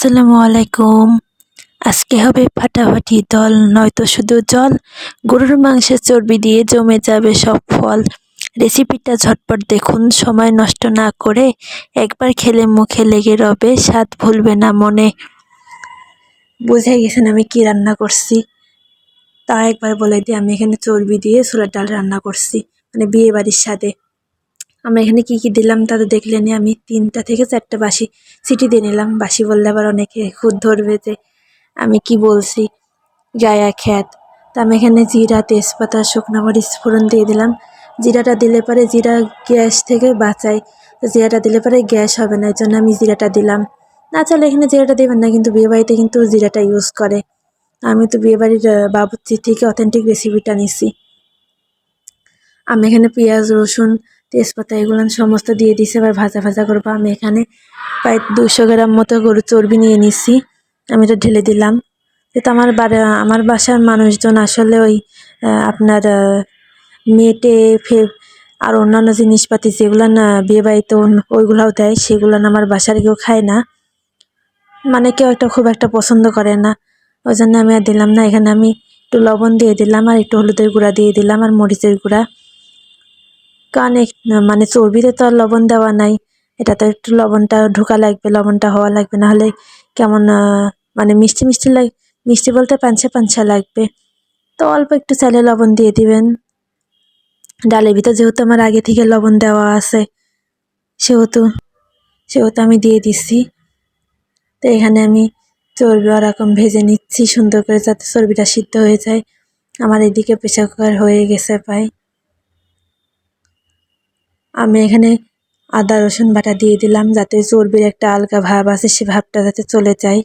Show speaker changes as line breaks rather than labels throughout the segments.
আসসালামু আলাইকুম। আজকে হবে ফাটাফাটি দল, নয়তো শুধু জল। গরুর মাংসের চর্বি দিয়ে জমে যাবে সব ফল। রেসিপিটা ঝটপট দেখুন, সময় নষ্ট না করে একবার খেলে মুখে লেগে রবে, স্বাদ ভুলবে না মনে। বুঝে গেছেন আমি কি রান্না করছি? তা একবার বলে দিই আমি এখানে চর্বি দিয়ে ছোলার ডাল রান্না করছি মানে বিয়ে বাড়ির সাথে আমি এখানে কি কি দিলাম তা তো দেখলেনি আমি তিনটা থেকে চারটা বাসি সিটি দিয়ে নিলাম। বাসি বললে আবার অনেকে খুদ ধরবে যে আমি কি বলছি। গায়া খ্যাত। তা আমি এখানে জিরা, তেজপাতা, শুকনো মরিচ ফোড়ন দিয়ে দিলাম। জিরাটা দিলে পরে জিরা গ্যাস থেকে বাঁচায়। তো জিরাটা দিলে পরে গ্যাস হবে না এর জন্য আমি জিরাটা দিলাম। না চাইলে এখানে জিরাটা দেবেন না, কিন্তু বিয়েবাড়িতে কিন্তু জিরাটা ইউজ করে। আমি তো বিয়েবাড়ির বাবুর্চি থেকে অথেন্টিক রেসিপিটা নিছি। আমি এখানে পেঁয়াজ, রসুন তেজপাতা এগুলো সমস্ত দিয়ে দিছি এবার ভাজা ভাজা করব। আমি এখানে প্রায় দুশো গ্রাম মতো গরু চর্বি নিয়ে নিছি, আমি এটা ঢেলে দিলাম। কিন্তু আমার আমার বাসার মানুষজন আসলে ওই আপনার মেটে, ফে, আর অন্যান্য জিনিসপাতি যেগুলো না বিয়ে বাড়িতে ওইগুলাও দেয়, সেগুলো আমার বাসার কেউ খায় না। মানে কেউ একটা খুব একটা পছন্দ করে না। ওই জন্য আমি আর দিলাম না। এখানে আমি একটু লবণ দিয়ে দিলাম, আর একটু হলুদের গুঁড়া দিয়ে দিলাম, আর মরিচের গুঁড়া। কারণ মানে চর্বিতে তো আর লবণ দেওয়া নাই। এটা তো একটু লবণটা ঢোকা লাগবে, লবণটা হওয়া লাগবে না হলে কেমন মানে মিষ্টি মিষ্টি লাগ, মিষ্টি বলতে পাঞ্ছা পাঞ্ছা লাগবে। তো অল্প একটু চালে লবণ দিয়ে দিবেন। ডালের ভিতর যেহেতু আমার আগে থেকে লবণ দেওয়া আছে, সেহেতু সেহেতু আমি দিয়ে দিচ্ছি তো এখানে আমি চর্বি ওরকম ভেজে নিচ্ছি সুন্দর করে যাতে চর্বিটা সিদ্ধ হয়ে যায়। আমার এদিকে প্রেশার কুকার হয়ে গেছে প্রায়। আমি এখানে আদা, রসুন বাটা দিয়ে দিলাম যাতে চর্বির একটা আলগা ভাব আছে, সে ভাবটা যাতে চলে যায়।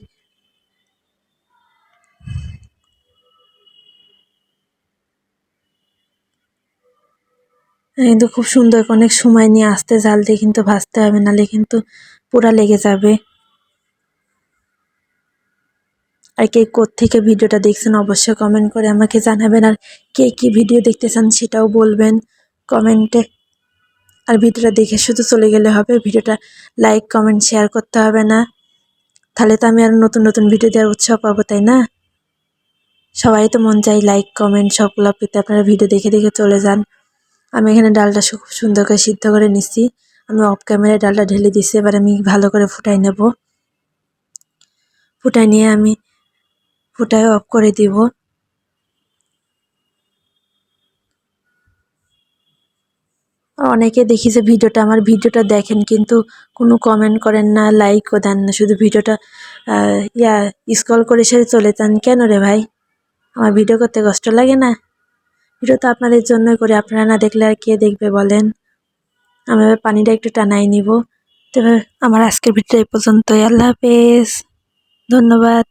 কিন্তু খুব সুন্দর অনেক সময় নিয়ে আসতে জাল দিয়ে কিন্তু ভাজতে হবে নাহলে কিন্তু পুরা লেগে যাবে। আর কে থেকে ভিডিওটা দেখছেন অবশ্যই কমেন্ট করে আমাকে জানাবেন, আর কে কি ভিডিও দেখতে চান সেটাও বলবেন। কমেন্টে আর ভিডিওটা দেখে শুধু চলে গেলে হবে। ভিডিওটা লাইক কমেন্ট শেয়ার করতে হবে না। তাহলে তো আমি আর নতুন নতুন ভিডিও দেওয়ার উৎসাহ পাবো, তাই না? সবাই তো মন চাই লাইক কমেন্ট সবগুলো পেতে। আপনারা ভিডিও দেখে দেখে চলে যান। আমি এখানে ডালটা খুব সুন্দর করে সিদ্ধ করে নিচ্ছি। আমি অফ ক্যামেরায় ডালটা ঢেলে দিচ্ছি। এবার আমি ভালো করে ফুটাই নেব। ফুটাই নিয়ে আমি ফুটায় অফ করে দিব। অনেকে দেখি যে ভিডিওটা, আমার ভিডিওটা দেখেন কিন্তু কোনো কমেন্ট করেন না লাইকও দেন না। শুধু ভিডিওটা ইয়া স্কল করে সেরে চলে যান। কেন রে ভাই? আমার ভিডিও করতে কষ্ট লাগে না। ভিডিও তো আপনাদের জন্যই করে। আপনারা না দেখলে আর কে দেখবে বলেন? আমি পানিটা একটু টানাই নিব। তবে আমার আজকের ভিডিও এই পর্যন্তই। আল্লাহ হাফেজ। ধন্যবাদ।